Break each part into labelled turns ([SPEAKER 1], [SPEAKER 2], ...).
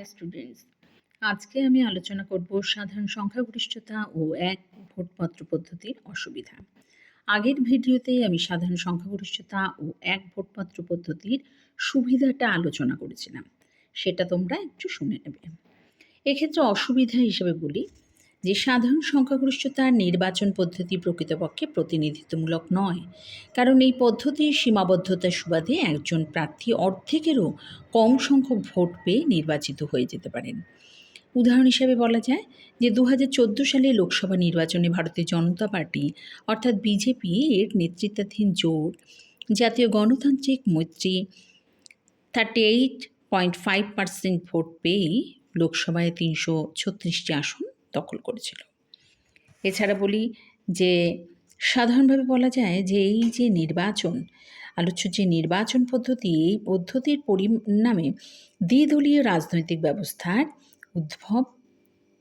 [SPEAKER 1] High students আজকে আমি আলোচনা করব সাধারণ সংখ্যাগরিষ্ঠতা ও এক ভোটপত্র পদ্ধতির অসুবিধা। আগের ভিডিওতেই আমি সাধারণ সংখ্যাগরিষ্ঠতা ও এক ভোটপত্র পদ্ধতির সুবিধাটা আলোচনা করেছিলাম। সেটা তোমরা একটু শুনে নেবে। এক্ষেত্রে অসুবিধা হিসেবে বলি যে সাধারণ সংখ্যাগরিষ্ঠতার নির্বাচন পদ্ধতি প্রকৃতপক্ষে প্রতিনিধিত্বমূলক নয়। কারণ এই পদ্ধতির সীমাবদ্ধতার সুবাদে একজন প্রার্থী অর্ধেকেরও কম সংখ্যক ভোট পেয়ে নির্বাচিত হয়ে যেতে পারেন। উদাহরণ হিসাবে বলা যায় যে দু হাজার চোদ্দ সালে লোকসভা নির্বাচনে ভারতীয় জনতা পার্টি, অর্থাৎ বিজেপি, এর নেতৃত্বাধীন জোট, জাতীয় গণতান্ত্রিক মৈত্রী thirty eight point five percent vote পেয়েই লোকসভায় তিনশো ছত্রিশটি আসন দখল করেছিল। এছাড়া বলি যে, সাধারণভাবে বলা যায় যে, এই যে নির্বাচন, আলোচ্য যে নির্বাচন পদ্ধতি, এই পদ্ধতির পরিণামে দ্বিদলীয় রাজনৈতিক ব্যবস্থার উদ্ভব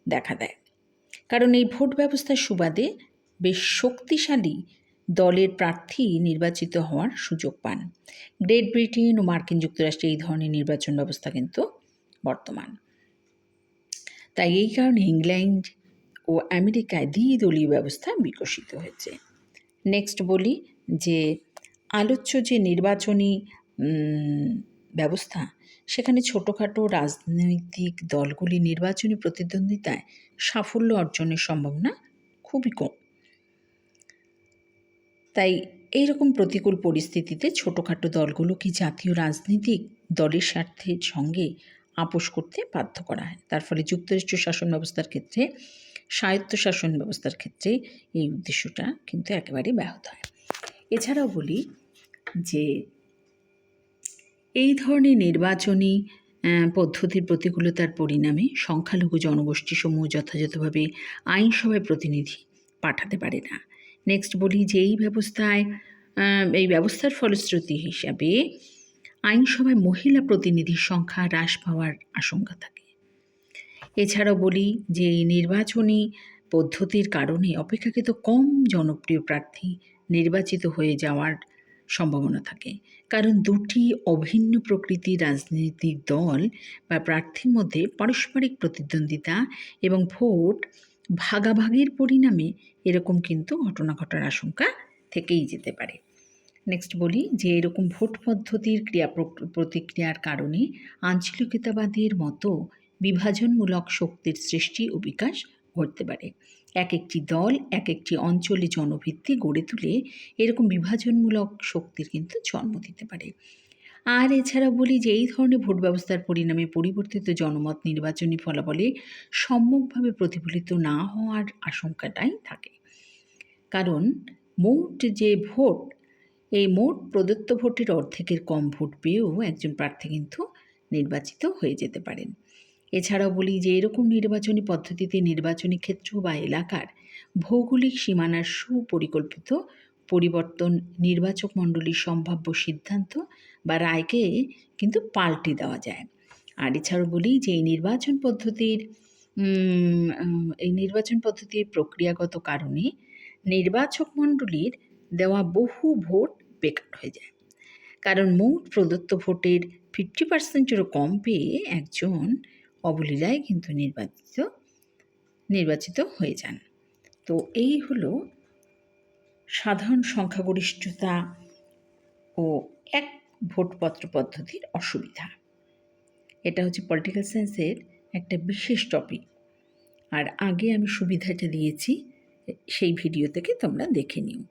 [SPEAKER 1] দেখা দেয়। কারণ এই ভোট ব্যবস্থার সুবাদে বেশ শক্তিশালী দলের প্রার্থী নির্বাচিত হওয়ার সুযোগ পান। গ্রেট ব্রিটেন ও মার্কিন যুক্তরাষ্ট্রে এই ধরনের নির্বাচন ব্যবস্থা কিন্তু বর্তমান। তাই এই কারণে ইংল্যান্ড ও আমেরিকায় দ্বিদলীয় ব্যবস্থা বিকশিত হয়েছে। নেক্সট বলি যে, আলোচ্য যে নির্বাচনী ব্যবস্থা, সেখানে ছোটোখাটো রাজনৈতিক দলগুলি নির্বাচনী প্রতিদ্বন্দ্বিতায় সাফল্য অর্জনের সম্ভাবনা খুবই কম। তাই এইরকম প্রতিকূল পরিস্থিতিতে ছোটোখাটো দলগুলো কি জাতীয় রাজনৈতিক দলের স্বার্থের সঙ্গে আপোষ করতে বাধ্য করা হয়। তার ফলে যুক্তরাষ্ট্র শাসন ব্যবস্থার ক্ষেত্রে, স্বায়ত্ত শাসন ব্যবস্থার ক্ষেত্রে এই উদ্দেশ্যটা কিন্তু একেবারেই ব্যাহত হয়। এছাড়াও বলি যে, এই ধরনের নির্বাচনী পদ্ধতির প্রতিকূলতার পরিণামে সংখ্যালঘু জনগোষ্ঠীসমূহ যথাযথভাবে আইনসভায় প্রতিনিধি পাঠাতে পারে না। নেক্সট বলি যে, এই ব্যবস্থায় এই ব্যবস্থার ফলশ্রুতি হিসাবে আইনসভায় মহিলা প্রতিনিধির সংখ্যা হ্রাস পাওয়ার আশঙ্কা থাকে। এছাড়াও বলি যে, এই নির্বাচনী পদ্ধতির কারণে অপেক্ষাকৃত কম জনপ্রিয় প্রার্থী নির্বাচিত হয়ে যাওয়ার সম্ভাবনা থাকে। কারণ দুটি অভিন্ন প্রকৃতির রাজনৈতিক দল বা প্রার্থীর মধ্যে পারস্পরিক প্রতিদ্বন্দ্বিতা এবং ভোট ভাগাভাগির পরিণামে এরকম কিন্তু ঘটনা ঘটার আশঙ্কা থেকেই যেতে পারে। নেক্সট বলি যে, এরকম ভোট পদ্ধতির ক্রিয়া প্রতিক্রিয়ার কারণে আঞ্চলিকতাবাদের মতো বিভাজনমূলক শক্তির সৃষ্টি ও বিকাশ ঘটতে পারে। এক একটি দল, এক একটি অঞ্চলে জনভিত্তি গড়ে তুলে এরকম বিভাজনমূলক শক্তির কিন্তু জন্ম দিতে পারে। আর এছাড়া বলি যে, এই ধরনের ভোট ব্যবস্থার পরিণামে পরিবর্তিত জনমত নির্বাচনী ফলাফলে সম্যকভাবে প্রতিফলিত না হওয়ার আশঙ্কাটাই থাকে। কারণ মোট যে ভোট এই মোট প্রদত্ত ভোটের অর্ধেকের কম ভোট পেয়েও একজন প্রার্থী কিন্তু নির্বাচিত হয়ে যেতে পারেন। এছাড়াও বলি যে, এরকম নির্বাচনী পদ্ধতিতে নির্বাচনী ক্ষেত্র বা এলাকার ভৌগোলিক সীমানার সুপরিকল্পিত পরিবর্তন নির্বাচক মণ্ডলীর সম্ভাব্য সিদ্ধান্ত বা রায়কে কিন্তু পাল্টে দেওয়া যায়। আর এছাড়াও বলি যে, এই নির্বাচন পদ্ধতির এই নির্বাচন পদ্ধতির প্রক্রিয়াগত কারণে নির্বাচক মণ্ডলীর দেওয়া বহু ভোট বেকার হয়ে যায়। কারণ মোট প্রদত্ত ভোটের ফিফটি পার্সেন্টেরও কম পেয়ে একজন অবলীলায় কিন্তু নির্বাচিত নির্বাচিত হয়ে যান। তো এই হলো সাধারণ সংখ্যাগরিষ্ঠতা ও এক ভোটপত্র পদ্ধতির অসুবিধা। এটা হচ্ছে পলিটিক্যাল সায়েন্সের একটা বিশেষ টপিক আর আগে আমি সুবিধাটা দিয়েছি, সেই ভিডিও থেকে তোমরা দেখে নিও।